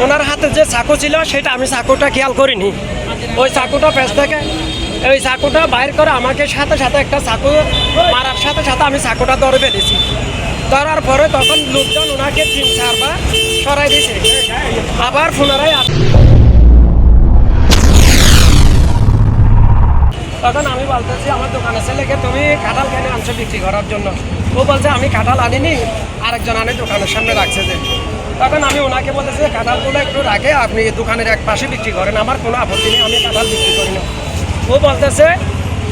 ওনার হাতে যে চাকু ছিল, সেটা আমি চাকুটা খেয়াল করিনি। ওই চাকুটা পেছ থেকে ওই চাকুটা বাইর করে আমাকে সাথে সাথে একটা চাকু, মারার সাথে সাথে আমি চাকুটা ধরে ফেলেছি। ধরার পরে তখন লোকজন ওনাকে তিন চারবার সরাই দিয়েছে। আবার পুনরায় আস- তখন আমি বলতেছি, আমার দোকানে ছেলেকে তুমি কাঁঠাল কেন আনছো বিক্রি করার জন্য। ও বলছে, আমি কাঁঠাল আনিনি, আরেকজন আনে দোকানের সামনে রাখছে যে। তখন আমি ওনাকে বলতেছি, কাঁঠালগুলো একটু রাখে, আপনি দোকানের এক পাশে বিক্রি করেন, আমার কোনো আপত্তি নেই, আমি কাঁঠাল বিক্রি করি না। ও বলতেছে,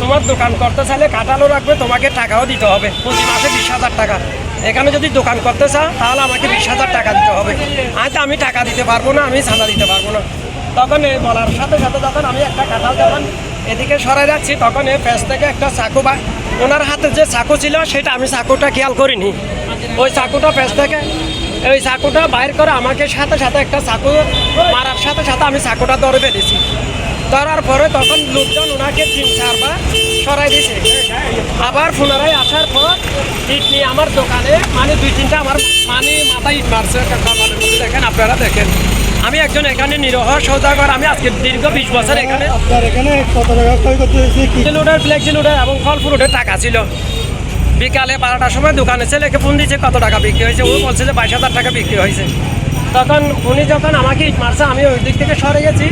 তোমার দোকান করতে চাইলে কাঁঠালও রাখবে, তোমাকে টাকাও দিতে হবে, প্রতি মাসে বিশ হাজার টাকা। এখানে যদি দোকান করতে চাও, তাহলে আমাকে বিশ হাজার টাকা দিতে হবে। আজ আমি টাকা দিতে পারব না, আমি চাঁদা দিতে পারব না। তখন এই বলার সাথে সাথে যখন আমি একটা কাঁঠাল যখন এদিকে সরাই রাখছি, তখন এই পেছ থেকে একটা চাকু বা ওনার হাতে যে চাকু ছিল, সেটা আমি চাকুটা খেয়াল করিনি। ওই চাকুটা পেছ থেকে ওই চাকুটা বাইর করে আমাকে সাথে সাথে একটা চাকু মারার সাথে সাথে আমি চাকুটা ধরে ফেলেছি। ধরার পরে তখন লোকজন ওনাকে তিন চারবার সরাই দিয়েছে। আবার পুনরায় আসার পর ইট নিয়ে আমার দোকানে মানে দুই তিনটা আমার মানে মাথায় ইট মারছে দেখেন আপনারা দেখেন। আমি একজন এখানে নিরহ সৌদাগর। আমি আজকে দীর্ঘ বিশ বছর এখানে আপনার কত টাকা হয়েছে? এবং ফল ফুল টাকা ছিল। বিকালে বারোটার সময় দোকানে ছেলেকে ফোন দিয়েছে কত টাকা বিক্রি হয়েছে? ও বলছে যে বাইশ হাজার টাকা বিক্রি হয়েছে। তখন উনি যখন আমাকে ইট মারছে আমি ওই দিক থেকে সরে গেছি।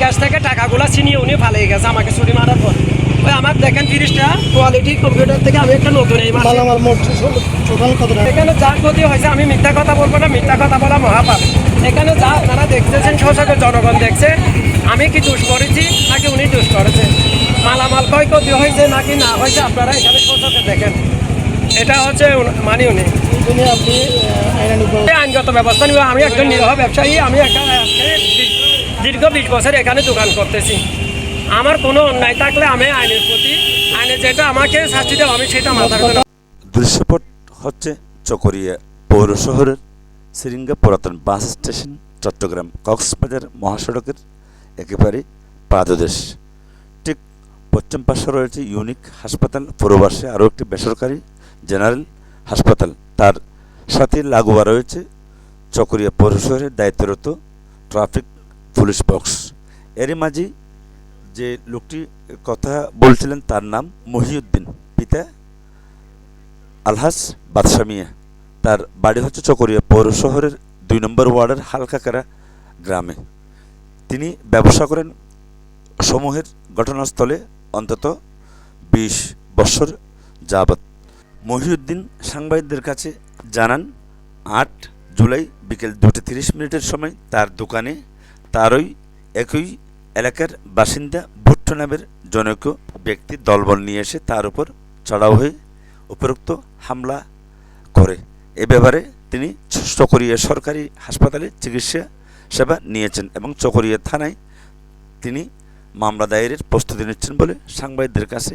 গ্যাস থেকে টাকাগুলো ছিনিয়ে উনি ফালিয়ে গেছে আমাকে ছুরি মারার পর। ওই আমার দেখেন তিরিশটা কোয়ালিটি কম্পিউটার থেকে আমি একটা নতুন এই এখানে যা ক্ষতি হয়েছে আমি মিথ্যা কথা বলব না মিথ্যা কথা বলা মহাপাপ। এখানে যা আপনারা দেখতেছেন শোষকের জনগণ দেখছে। আমি কি দোষ করেছি নাকি উনি দোষ করেছে? মালামাল ক্ষয় ক্ষতি হয়েছে নাকি না হয়েছে আপনারা এখানে শোষকে দেখেন। এটা হচ্ছে মানি উনি আপনি আইনগত ব্যবস্থা নিব আমি একজন নিরহ ব্যবসায়ী আমি একটা দীর্ঘ বিশ বছর এখানে দোকান করতেছি। আমার কোনো অন্যায় থাকলে আমি আইনের প্রতি আইনে যেটা আমাকে শাস্তি দেওয়া আমি সেটা মাথার দৃশ্যপট হচ্ছে চকরিয়া পৌর শহরের সিরিঙ্গা পুরাতন বাস স্টেশন চট্টগ্রাম কক্সবাজার মহাসড়কের একেবারে পাদদেশ। ঠিক পশ্চিম পাশে রয়েছে ইউনিক হাসপাতাল পূর্বপাশে আরও একটি বেসরকারি জেনারেল হাসপাতাল। তার সাথে লাগোয়া রয়েছে চকরিয়া পৌর শহরের দায়িত্বরত ট্রাফিক পুলিশ বক্স। এরই মাঝে যে লোকটি কথা বলছিলেন তার নাম মহিউদ্দিন, পিতা আলহাস বাদশা মিয়া। তার বাড়ি হচ্ছে চকরিয়া পৌর শহরের দুই নম্বর ওয়ার্ডের হালকাকারা গ্রামে। তিনি ব্যবসা করেন সমূহের ঘটনাস্থলে অন্তত বিশ বছর যাবৎ। মহিউদ্দিন সাংবাদিকদের কাছে জানান, আট জুলাই বিকেল দুটো তিরিশ মিনিটের সময় তার দোকানে তারই একই এলাকার বাসিন্দা ভুট্টো নামের জনৈক ব্যক্তি দলবল নিয়ে এসে তার উপর চড়াও হয়ে উপরোক্ত হামলা করে। এ ব্যাপারে তিনি চকরিয়া সরকারি হাসপাতালে চিকিৎসা সেবা নিয়েছেন এবং চকরিয়া থানায় তিনি মামলা দায়েরের প্রস্তুতি নিচ্ছেন বলে সাংবাদিকদের কাছে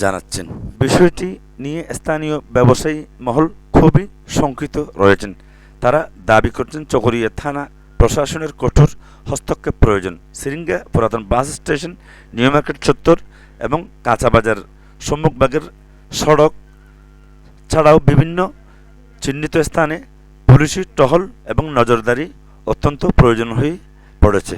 জানাচ্ছেন। বিষয়টি নিয়ে স্থানীয় ব্যবসায়ী মহল খুবই শঙ্কিত রয়েছেন। তারা দাবি করছেন চকরিয়া থানা প্রশাসনের কঠোর হস্তক্ষেপ প্রয়োজন। সিরিঙ্গা পুরাতন বাস স্টেশন নিউ মার্কেট চত্বর এবং কাঁচাবাজার সম্মুখভাগের সড়ক ছাড়াও বিভিন্ন চিহ্নিত স্থানে পুলিশি টহল এবং নজরদারি অত্যন্ত প্রয়োজন হয়ে পড়েছে।